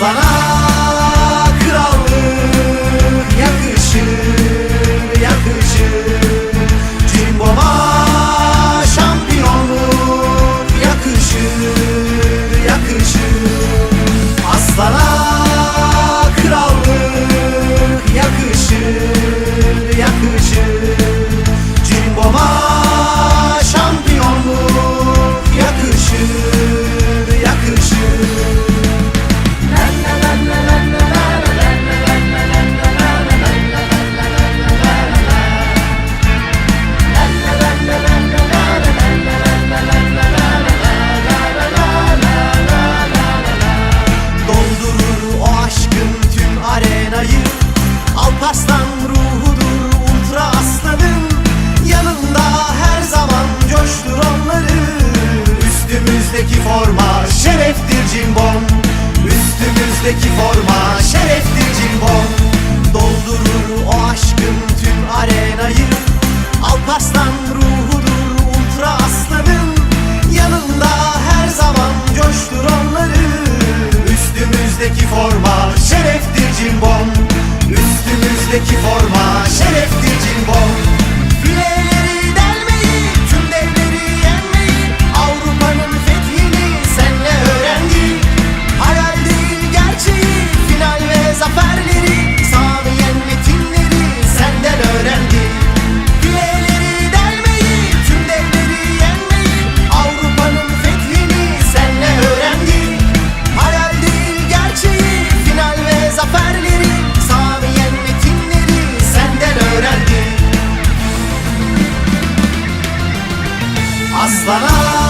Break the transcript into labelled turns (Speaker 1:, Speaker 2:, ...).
Speaker 1: Aslana krallık yakışır. aslan ruhudur ultra aslanın Yanında her zaman coştur onları. Üstümüzdeki forma şereftir cimbom. Üstümüzdeki forma şereftir cimbom. Doldurur o aşkın tüm arenayı. Alparslan Aslanım.